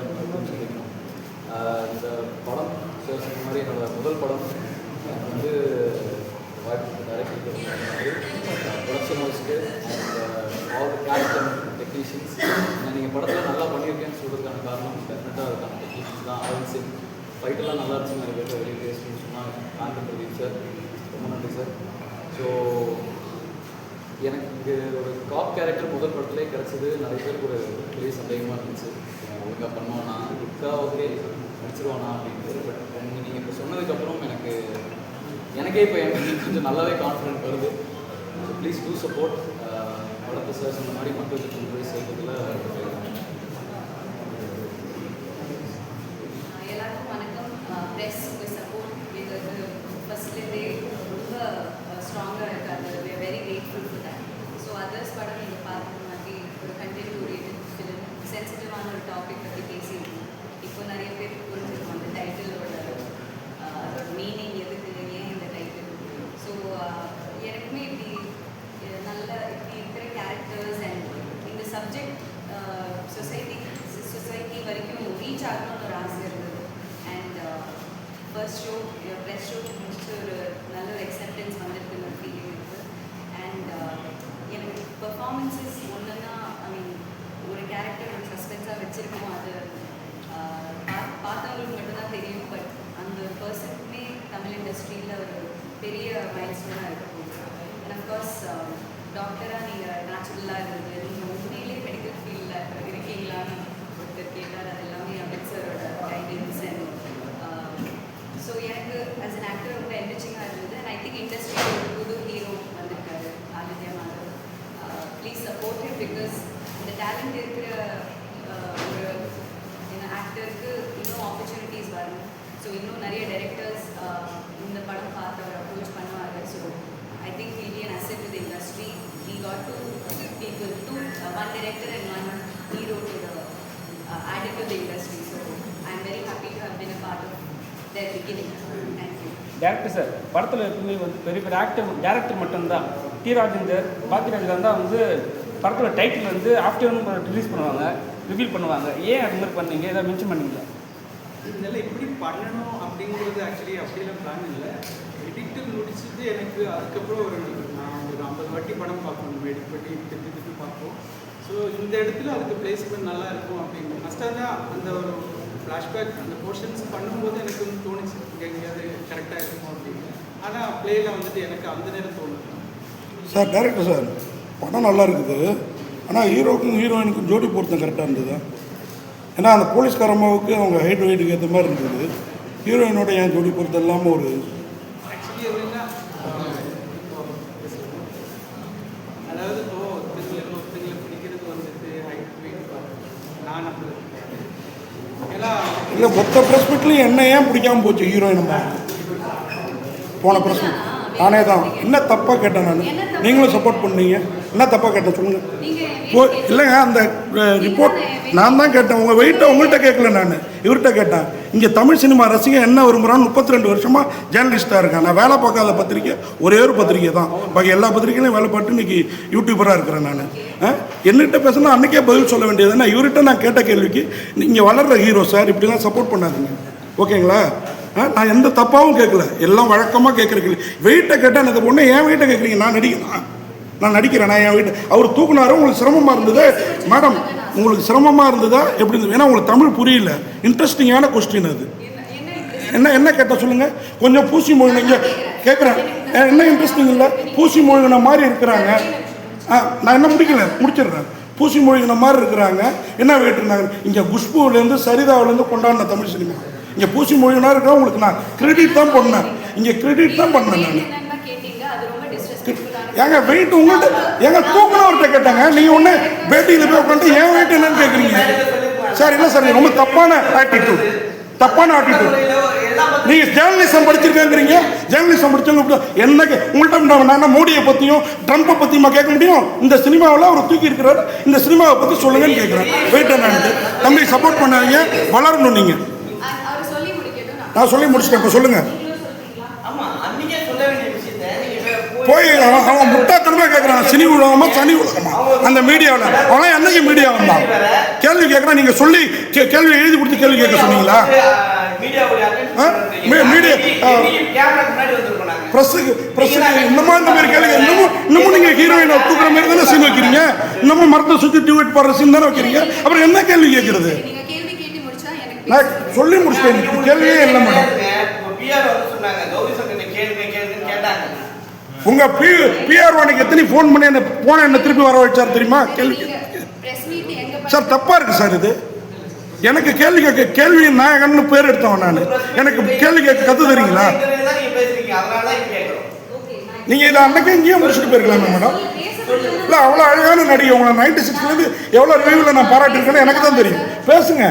அப்படின்னு சொல்லிக்கணும் இந்த படம் சார் சொன்ன மாதிரி என்னோட முதல் படம் எனக்கு வந்து வாய்ப்பு டேரக்டர் ப்ரொடக்ஷன் ஹவுஸ்க்கு அண்ட் ஆல் கேரக்டர் டெக்னீஷியன்ஸ் நீங்கள் படத்தில் நல்லா பண்ணியிருக்கேன்னு சொல்கிறதுக்கான காரணம் டெஃபினட்டாக அதுக்கான டெக்னீஷியன்ஸ் தான் அரவிந்த் சிங் ஃபைட்டெல்லாம் நல்லா இருந்துச்சு நிறைய பேர் வெளியே பேசணும்னு சொன்னால் காந்த பிரதீப் சார் ரொம்ப நன்றி சார் ஸோ எனக்கு இங்கே ஒரு காப் கேரக்டர் முதல் படத்திலே கிடச்சது நிறைய பேருக்கு ஒரு பெரிய சந்தேகமாக இருந்துச்சு. ஒழுங்காக பண்ணுவானா? இருக்கா? ஓகே. நடிச்சிருவானா அப்படின்ட்டு பட் நீங்கள் இப்போ சொன்னதுக்கப்புறம் எனக்கு எனக்கே இப்போ எனக்கு கொஞ்சம் நல்லாவே கான்ஃபிடென்ட் வருது. ப்ளீஸ் டூ சப்போர்ட் படத்தை சார் சொன்ன மாதிரி மக்களுக்கு கொண்டு போய் சேர்க்கறதுல எல்லாருக்கும் வணக்கம் ப்ரெஸ் உங்கள் சப்போர்ட் இது ஃபர்ஸ்ட்லேருந்தே ரொம்ப ஸ்ட்ராங்காக இருக்காது we are very grateful for that so others படம் நீங்கள் பார்க்குற மாதிரி ஒரு கண்டென்ட் ஓரியன்ட் ஃபிலிம் சென்சிட்டிவான ஒரு டாபிக் பற்றி பேசியிருக்கோம் இப்போ நிறைய பேர் புரிஞ்சிருக்கும் அந்த டைட்டிலோட அதோட மீனிங் எதுக்கு ஏன் இந்த டைட்டில் ஸோ எனக்குமே இப்படி அஹ், நல்ல இப்படி இருக்கிற கேரக்டர்ஸ் அண்ட் இந்த சப்ஜெக்ட் சொசைட்டி சொசைட்டி வரைக்கும் ரீச் ஆகணும்னு ஒரு ஆசை இருந்தது and first show press show முடிச்சு ஒரு நல்ல ஒரு அக்செப்டன்ஸ் வந்திருக்குன்னு ஒரு ஃபீலிங் இருக்குது அண்ட் எனக்கு பெர்ஃபார்மன்ஸஸ் ஒன்றுன்னா ஐ மீன் ஒரு கேரக்டர் ஒரு சஸ்பென்ஸாக வச்சுருக்கோம் அது uh, பார்த்தவங்களுக்கு மட்டும்தான் தெரியும் பட் அந்த பர்சனுக்குமே தமிழ் இண்டஸ்ட்ரியில் ஒரு பெரிய மைல்ஸ்டோனாக இருக்க போகுது அண்ட் அஃப்கோர்ஸ் டாக்டராக நீங்கள் நேச்சுரலாக இருந்தது நீங்கள் உண்மையிலேயே மெடிக்கல் ஃபீல்டில் இருக்கீங்களான்னு ஒருத்தர் கேட்டார் அது எல்லாமே அமித் சாரோட கைடன்ஸ் அண்ட் ஸோ எனக்கு ஆஸ் an ஆக்டர் ரொம்ப என்ரிச்சிங்காக இருந்தது அண்ட் இண்டஸ்ட்ரியில் ஒரு புது ஹீரோ வந்திருக்காரு Aditya Madhav please support him because இந்த டேலண்ட் இருக்கிற ஒரு ஒரு ஆக்டருக்கு இன்னும் ஆப்பர்ச்சுனிட்டிஸ் வரும் ஸோ இன்னும் நிறைய டைரக்டர்ஸ் இந்த படம் பார்த்து அவர் அப்ரோச் பண்ணுவார் so I think will be an asset to the industry we got two people two one director and one hero to the uh, added to the industry. So I'm very happy to have been a part of their beginning. Director sir படத்தில் எப்பவுமே வந்து பெரிய பெரிய actor director மட்டும்தான். T Rajendar Bhagyarajan தான் வந்து படத்தோட title வந்து ஆஃப்டர்நூன் ரிலீஸ் பண்ணுவாங்க ரிவீல் பண்ணுவாங்க. ஏன் அது மாதிரி பண்ணீங்க? ஏதாவது மென்ஷன் பண்ணீங்களா? இதெல்லாம் எப்படி பண்ணணும் அப்படிங்கிறது ஆக்சுவலி அப்படியெல்லாம் பிளான் இல்லை. எடிட்டு முடிச்சது எனக்கு அதுக்கப்புறம் ஒரு நான் ஒரு ஐம்பது வாட்டி படம் பார்க்கணும். எடிட் பண்ணி திருப்பி திருப்பி பார்ப்போம். ஸோ இந்த இடத்துல அதுக்கு பிளேஸ்மெண்ட் நல்லா இருக்கும் அப்படின்னு. ஃபஸ்ட்டாக தான் அந்த ஒரு ஃப்ளாஷ்பேக் அந்த போர்ஷன்ஸ் பண்ணும்போது எனக்கு வந்து தோணுச்சு. இங்கே எங்கேயாவது கரெக்டாக இருக்குமோ அப்படின்னு. ஆனால் பிளேயில் வந்துட்டு எனக்கு அந்த நேரம் தோணுது. சார் டேரக்டர் சார் படம் நல்லா இருக்குது. ஆனால் ஹீரோக்கும் ஹீரோயினுக்கும் ஜோடி பொருத்தம் கரெக்டாக இருந்தது? ஏன்னா அந்த போலீஸ்கார அம்மாவுக்கு அவங்க ஹைட் வெயிட்டுக்கு ஏற்ற மாதிரி இருந்தது. ஹீரோயினோட என் ஜோடி பொருத்தம் இல்லாமல் ஒரு ஆக்சுவலி எப்படின்னா ஆஹ், இப்போ அதாவது இப்போ ஒருத்தங்களை ஒருத்தங்களை பிடிக்கிறது வந்துட்டு ஹைட் வெயிட் நான் நம்புறது ஏன்னா இல்லை மொத்த ப்ரெஸ் மீட்லையும் என்ன ஏன் பிடிக்காமல் போச்சு ஹீரோயின் போன ப்ரெஸ் மீட் நானே தான். என்ன தப்பாக கேட்டேன் நான்? நீங்களும் சப்போர்ட் பண்ணீங்க. என்ன தப்பாக கேட்டேன் சொல்லுங்கள் போ இல்லைங்க அந்த ரிப்போர்ட் நான் தான் கேட்டேன். உங்கள் வெயிட்டை உங்கள்கிட்ட கேட்கல நான். இவர்கிட்ட கேட்டேன். இங்கே தமிழ் சினிமா ரசிகன் என்ன விரும்புகிறான்னு முப்பத்தி ரெண்டு வருஷமாக ஜேர்னலிஸ்ட்டாக இருக்கேன். நான் வேலை பார்க்காத பத்திரிக்கை ஒரே ஒரு பத்திரிக்கை தான். பாக்கி எல்லா பத்திரிக்கையிலையும் வேலை பார்த்து இன்னைக்கு யூடியூபராக இருக்கிறேன் நான். என்னகிட்ட பேசினா அன்றைக்கே பதில் சொல்ல வேண்டியது என்ன? இவர்கிட்ட நான் கேட்ட கேள்விக்கு நீங்கள் வளர்கிற ஹீரோ சார் இப்படிலாம் சப்போர்ட் பண்ணாதீங்க. ஓகேங்களா? ஆ, நான் எந்த தப்பாகவும் கேட்கல. எல்லாம் வழக்கமாக கேட்குற கேள்வி. வெயிட்டை கேட்டால் எனக்கு பொண்ணு ஏன் வெயிட்டை கேட்குறீங்க? நான் நடிக்கிறேன் நான் நடிக்கிறேன் நான் என் வீட்டு அவர் தூக்குனாரு உங்களுக்கு சிரமமாக இருந்தது? மேடம் உங்களுக்கு சிரமமாக இருந்ததா? எப்படி இருந்தது? ஏன்னா உங்களுக்கு தமிழ் புரியல. இன்ட்ரெஸ்டிங்கான கொஸ்டின் அது. என்ன என்ன கேட்டால் சொல்லுங்கள் கொஞ்சம் பூசி மொழிங்க. கேட்குறேன் என்ன இன்ட்ரெஸ்டிங் இல்லை? பூசி மொழிகின மாதிரி இருக்கிறாங்க. ஆ நான் என்ன முடிக்கல? முடிச்சிடுறேன். பூசி மொழிகின மாதிரி இருக்கிறாங்க. என்ன வெயிட் இங்கே குஷ்புலேருந்து சரிதாவிலேருந்து கொண்டாடின தமிழ் சினிமா. இங்கே பூசி மொழிகளாக இருக்கிற உங்களுக்கு நான் கிரெடிட் தான் பண்ணேன். இங்கே கிரெடிட் தான் பண்ணேன் நான். ஏங்க வெயிட் உங்கள்கிட்ட ஏங்க தூக்குனவர்கிட்ட கேட்டாங்க. நீங்க ஒண்ணு பேட்டியில் போய் உட்காந்து ஏன் வெயிட் என்னன்னு கேக்குறீங்க. சார் இல்லை சார் ரொம்ப தப்பான ஆட்டிடியூட் தப்பான ஆட்டிடியூட் நீங்க ஜேர்னலிசம் படிச்சிருக்கேங்கிறீங்க. ஜேர்னலிசம் படிச்சவங்க என்ன உங்கள்ட்ட நான் என்ன மோடியை பத்தியும் ட்ரம்ப்பை பத்தியுமா கேட்க முடியும்? இந்த சினிமாவில் அவர் தூக்கி இருக்கிறார். இந்த சினிமாவை பத்தி சொல்லுங்கன்னு கேட்குறேன் வெயிட் என்னன்ட்டு தம்பி சப்போர்ட் பண்ணாதீங்க. வளரணும் நீங்க. நான் நான் சொல்லி முடிச்சிட்டேன். இப்போ சொல்லுங்க நீங்களும் சொல்றீங்களா ஆமா அன்னைக்கே சொல்ல வேண்டிய விஷயத்த நீங்க வே- போய் அவன் முட்டாத்தனமா கேட்குறான் சினி உலகமா சனி உலகமா? அந்த மீடியாவில். அவன் என்னைக்கு மீடியா வந்தான்? கேள்வி கேட்குறான் நீங்கள் சொல்லி கே- கேள்வி எழுதி கொடுத்து கேள்வி கேட்க சொன்னீங்களா? ஆ? மீ- மீடியா, ஆ. ப்ரெஸ்ஸுக்கு ப்ரெஸ்ஸுக்கு இன்னமும் இந்த மாதிரி கேள்வி இன்னமும் இன்னமும் நீங்கள் ஹீரோயினை தூக்குற மாதிரி தானே சீன் வைக்கிறீங்க? இன்னமும் மரத்தை சுற்றி டியூட் போடுற சீன் தானே வைக்கிறீங்க? அப்புறம் என்ன கேள்வி கேட்குறது நீங்க கேள்வி கேட்டு முடிச்சா எனக்கு நான் சொல்லி முடிச்சிட்டேன். கேள்வியே இல்லை மேடம் உங்க பி பிஆர் வாணிக்கு எத்தனை ஃபோன் பண்ணி என்ன போன என்ன திருப்பி வர வச்சார் தெரியுமா? கேள்வி. சார் தப்பா இருக்கு சார் இது. எனக்கு கேள்வி கேட்க கேள்வி நாயகன்னு பேர் எடுத்தவன் நான். எனக்கு கேள்வி கேட்க கத்து தெரியுங்களா நீங்க இதை அன்னைக்கு இங்கேயே முடிச்சுட்டு போயிருக்கலாமே மேடம். இல்லை அவ்வளோ அழகான நடிகை. உங்களை நைன்டி சிக்ஸ்லேருந்து எவ்வளோ ரிவ்யூவில் நான் பாராட்டியிருக்கேன்னு எனக்கு தான் தெரியும். பேசுங்க.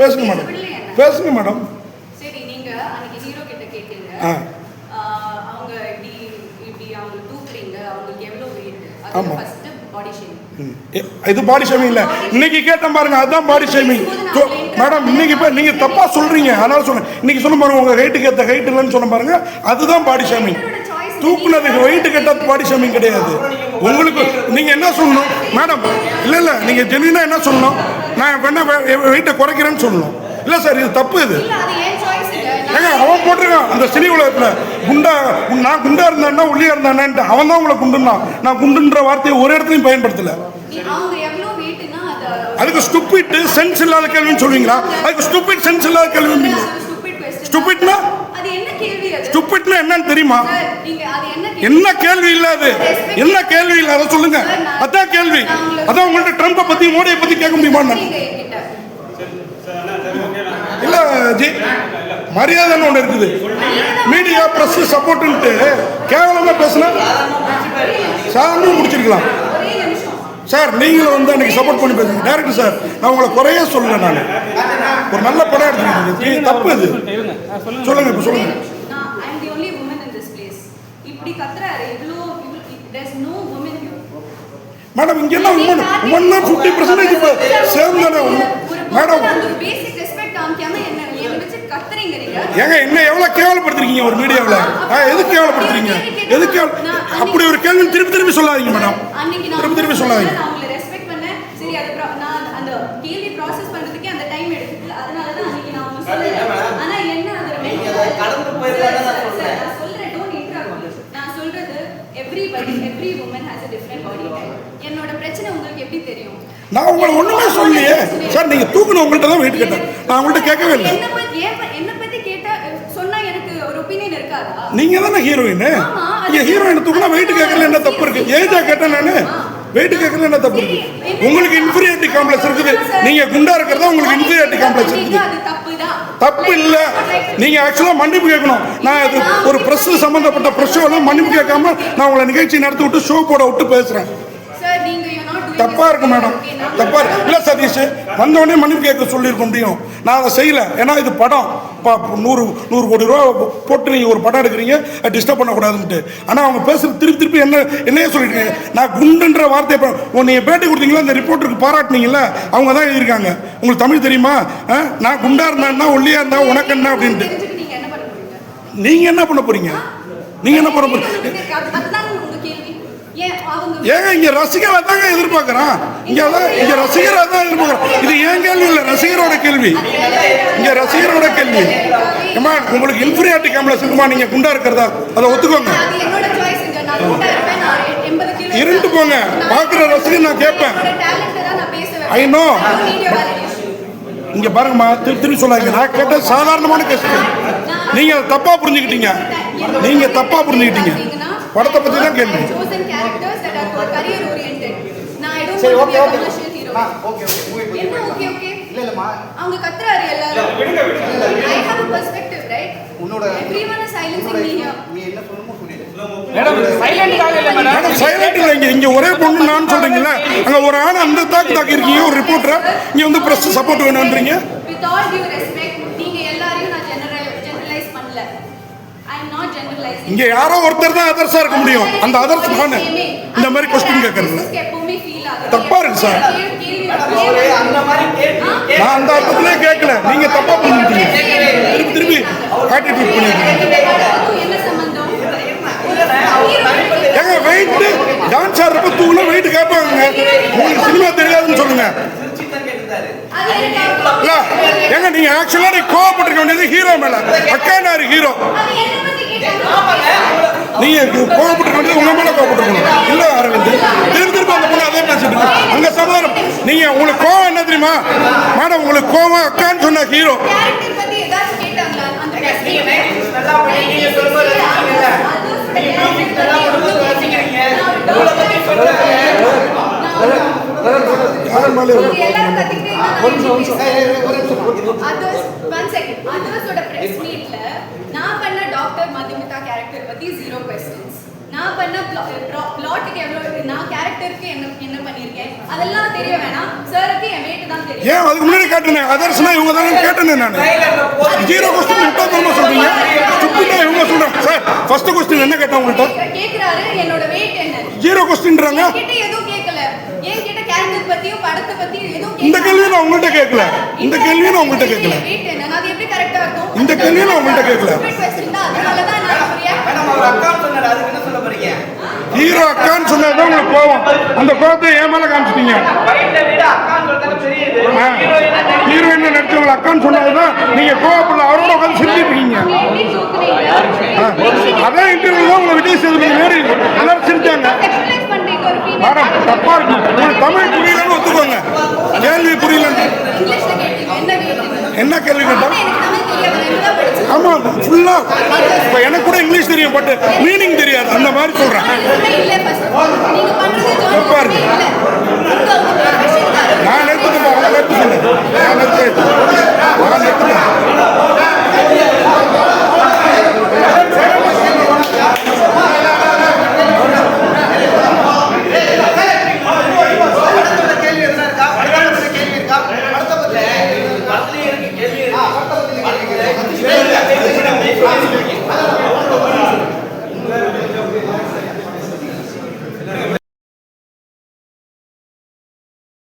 பேசுங்க மேடம்? பேசுங்க மேடம். ஆ. ஆஹ் அவங்க இப்படி இப்படி அவங்க தூக்குறீங்க அவங்களுக்கு எவ்வளவு வெயிட் ஆமா. அது ஃபர்ஸ்ட் பாடி ஷேமிங் ம். இ- இது பாடி ஷேமிங் இல்லை இன்னைக்கு கேட்டேன் பாருங்க அதுதான் பாடி ஷேமிங் மேடம் இன்னைக்கு இப்போ நீங்கள் தப்பாக சொல்கிறீங்க அதனால சொன்னேன் இன்னைக்கு சொன்ன பாருங்க உங்கள் ஹைட்டுக்கு ஏற்ற ஹைட் இல்லைன்னு சொன்ன பாருங்க அதுதான் பாடி ஷேமிங் தூக்குனதுக்கு வெயிட்டு கேட்டது பாடி ஷேமிங் கிடையாது உங்களுக்கு நீங்கள் என்ன சொல்லணும் மேடம் இல்லை இல்லை நீங்கள் ஜென்வினாக என்ன சொல்லணும் நான் வேணா வெயிட்டை குறைக்கிறேன்னு சொல்லணும் இல்லை சார் இது தப்பு இது அவன் போட்டிருக்கான். அந்த சினி உலகத்தில். குண்டா நான் குண்டா இருந்தான்னா ஒல்லியா இருந்தானேன்ட்டு அவன் தான் உங்களை குண்டுன்னான். நான் குண்டுன்ற வார்த்தையை ஒரு இடத்துலையும் பயன்படுத்தல. அதுக்கு ஸ்டூபிட் சென்ஸ் இல்லாத கேள்வின்னு சொல்லுவீங்களா அதுக்கு ஸ்டூபிட் சென்ஸ் இல்லாத கேள்வி அது ஸ்டூபிட்னா என்னன்னு தெரியுமா? என்ன கேள்வி என்ன கேள்வி இல்ல அது? என்ன கேள்வி இல்ல? அதை சொல்லுங்க. அதான் கேள்வி. அதான் உங்கள்ட்ட ட்ரம்பை பத்தி மோடியை பத்தி கேட்க முடியுமா இல்ல ஜி மரியாதைன்னு ஒன்று இருக்குது. மீடியா பிரஸ் சப்போர்ட்டுன்ட்டு கேவலமா பேசுனா? சாதாரணமாக முடிச்சிருக்கலாம். சார் நீங்களும் வந்து அன்னைக்கு சப்போர்ட் பண்ணி பேசுங்க. டேரக்டர் சார் நான் உங்களை குறைய சொல்லல நான். ஒரு நல்ல படம் எடுத்துக்கிட்டு தப்பு இது சொல்லுங்க இப்போ சொல்லுங்க. மேடம் இங்க என்ன உமன் உமன்னா ஃபிஃப்டி பர்சன்டேஜ் இப்போ சேர்ந்தானே மேடம் பேசிக் ரெஸ்பெக்ட் காமிக்காம என்ன ஏங்க என்ன எவ்வளவு கேவலப்படுத்துறீங்க ஒரு மீடியாவில்? எது கேவலப்படுத்துறீங்க? எது கேவல அப்படி ஒரு கேள்வி திருப்பி திருப்பி சொல்லாதீங்க மேடம் அன்னைக்கு நான் திருப்பி திருப்பி சொல்லாதீங்க. நான் உங்களை ஒண்ணுமே சொல்லலையே. சார் நீங்க தூக்குன உங்கள்ட்ட தான் வெயிட் கேட்டேன். நான் உங்கள்ட்ட கேட்கவே இல்லை. நீங்க தானே ஹீரோயின் நீங்க ஹீரோயின் தூக்குனா வெயிட் கேட்கல என்ன தப்பு இருக்கு? ஏஜா கேட்டேன் நானு? வெயிட் கேட்கல என்ன தப்பு இருக்கு? உங்களுக்கு இன்ஃபீரியாரிட்டி காம்ப்ளெக்ஸ் இருக்குது. நீங்க குண்டா இருக்கிறதா உங்களுக்கு இன்ஃபீரியாரிட்டி காம்ப்ளெக்ஸ் இருக்குது? தப்பு இல்ல. நீங்க ஆக்சுவலா மன்னிப்பு கேட்கணும். நான் இது ஒரு பிரஸ் சம்பந்தப்பட்ட பிரஸ் மன்னிப்பு கேட்காம நான் உங்களை நிகழ்ச்சி நடத்தி விட்டு ஷோ போட விட்டு பேசுறேன். You're not doing தப்பா this இருக்கு மேடம். okay, நான் தப்பா இருக்கு. இல்ல சதீஷ் வந்த உடனே மன்னிப்பு கேட்க சொல்லியிருக்க முடியும். நான் அதை செய்யல. ஏன்னா இது படம். நூறு நூறு கோடி ரூபா போட்டு நீங்க ஒரு படம் எடுக்கிறீங்க. டிஸ்டர்ப் பண்ணக்கூடாதுன்ட்டு. ஆனா அவங்க பேசுறது திருப்பி திருப்பி என்ன என்னையே சொல்லிருக்கீங்க நான் குண்டுன்ற வார்த்தையை ப- உன் நீங்க பேட்டி கொடுத்தீங்களா? அந்த ரிப்போர்ட்டருக்கு பாராட்டினீங்கல்ல. அவங்க தான் எழுதியிருக்காங்க. உங்களுக்கு தமிழ் தெரியுமா? நான் குண்டா இருந்தா ஒல்லியா இருந்தா உனக்கு என்ன அப்படின்ட்டு. தெரிஞ்சுட்டு நீங்க என்ன பண்ண போறீங்க? நீங்க என்ன பண்ண போறீங்க? ஏங்க இங்க ரசிகரை தாங்க எதிர்பார்க்கறான். இங்க இங்க ரசிகரை தான் எதிர்பார்க்கறான். இது ஏன் கேள்வி இல்ல ரசிகரோட கேள்வி. இங்க ரசிகரோட கேள்வி. ஏமா உங்களுக்கு இன்ஃபீரியாரிட்டி காம்ப்ளெக்ஸ் இருக்குமா நீங்க குண்டா இருக்கிறதா? அதை ஒத்துக்கோங்க. இருண்டு போங்க. பாக்குற ரசிகர் நான் கேட்பேன். மீடியா வேலிடேஷன் இங்க பாருங்கம்மா திருப்பி திருப்பி சொல்லாதீங்க. நான் கேட்ட சாதாரணமான கேள்வி நீங்க தப்பா புரிஞ்சுக்கிட்டீங்க. நீங்க தப்பா புரிஞ்சுக்கிட்டீங்க. படத்தை பத்தி தான் கேள்வி. Chosen characters that are career oriented. நான் I don't சரி okay okay okay okay okay okay இல்ல அவங்க கத்துறாரு எல்லாரும். I have a perspective right? உன்னோட everyone is silencing me here. நீ என்ன சொல்லிடு. மேடம் சைலண்டாக இல்லை மேடம்? சைலண்ட் இல்லை. இங்க இங்க ஒரே பொண்ணு நான் சொல்றீங்கல்ல. அங்க ஒரு ஆண் அந்த தாக்கு தாக்கி இருக்கீங்க ஒரு ரிப்போர்ட்டர் இங்க வந்து பிரஸ் சப்போர்ட் வேணும்ன்றீங்க. இங்க யாரோ ஒருத்தர் தான் அதர்ஸா இருக்க முடியும். அந்த அதர்ஸ் நான் இந்த மாதிரி கொஸ்டின் கேட்கறதுல தப்பா இருக்கு சார். நான் அந்த அர்த்தத்திலே கேட்கல. நீங்க தப்பா பண்ணிட்டீங்க திருப்பி திருப்பி ஆட்டிடியூட் பண்ணிருக்கீங்க ஏங்க வெயிட் டான்ஸ் ஆடுறப்ப தூள வெயிட் கேட்பாங்க உங்களுக்கு சினிமா தெரியாதுன்னு சொல்லுங்க. ஏங்க நீங்க ஆக்சுவலா கோவப்பட்டிருக்க வேண்டியது ஹீரோ மேல. அக்கா நாரு ஹீரோ நீங்க கோவப்பட்டிருக்க வேண்டியது உங்க மேல கோவப்பட்டிருக்கணும் இல்ல அரவிந்த். திரும்ப திரும்ப அந்த பொண்ணு அதே பேசிட்டு அங்க சமாதானம் நீங்க உங்களுக்கு கோவம் என்ன தெரியுமா? மேடம் உங்களுக்கு கோவம் அக்கான்னு சொன்ன ஹீரோ பத்தி ஏதாச்சும் கேட்டாங்களா அந்த press டாக்டர் மதுமிதா கேரக்டர் பத்தி ஜீரோ கொஸ்டின்ஸ் நான் பண்ண பிளாட்டுக்கு எவ்வளோ நான் கேரக்டருக்கு என்ன என்ன பண்ணியிருக்கேன் அதெல்லாம் தெரிய வேணாம். சாருக்கு என் weight தான் தெரியும். ஏன் அதுக்கு முன்னாடி கேட்டேன் அதர்ஸ்னா இவங்க தானே கேட்டேன் நான். ஜீரோ கொஸ்டின் முட்டாள்தனமா சொல்றீங்க. ஸ்டூபிடா இவங்க சொல்றாங்க சார் ஃபர்ஸ்ட் கொஸ்டின் என்ன கேட்டேன் உங்கள்கிட்ட கேக்குறாரு என்னோட weight என்ன? ஜீரோ கொஸ்டின்றாங்க என்கிட்ட எதுவும் கேட்கல என்கிட்ட கேரக்டர் பத்தியும் படத்தை பத்தியும் எதுவும் இந்த. கேள்வியை நான் உங்கள்கிட்ட கேட்கல இந்த கேள்வியை நான் உங்கள்கிட்ட கேட்கல weight என்ன? அது எப்படி கரெக்டா இருக்கும்? இந்த கேள்வியை நான் உங்கள்கிட்ட கேட்கல. Stupid question தான் அதனால தான் நான் react மேடம் அவர் அக்கான்னு சொன்னாரு அதுக்கு என்ன சொல்ல போறீங்க ஹீரோ உங்களுக்கு கோவம். அந்த கோவத்தை ஏன் மேல காமிச்சிட்டீங்க. ஹீரோயினா நடிச்சவங்க அக்கான்னு சொன்னதுதான் நீங்க கோவப்படல அவரோட உட்காந்து சிரிச்சிட்டு இருக்கீங்க. எப்படி தூக்குறீங்க ஆ. அதே இன்டர்வியூ உங்களை விஜய் சேதுபதி மாரி எல்லாரும் சிரிச்சாங்க. மேடம் தப்பா இருக்கு. தமிழ் புரியலன்னு ஒத்துக்கோங்க. கேள்வி புரியலன்னு. என்ன கேள்வி? கேட்டா? ஆமாம் ஃபுல்லாக இப்போ எனக்கு கூட இங்கிலீஷ் தெரியும் பட் மீனிங் தெரியாது. அந்த மாதிரி சொல்கிறேன் பாருங்க நான் நேற்று நான் நேற்று நான் நேற்று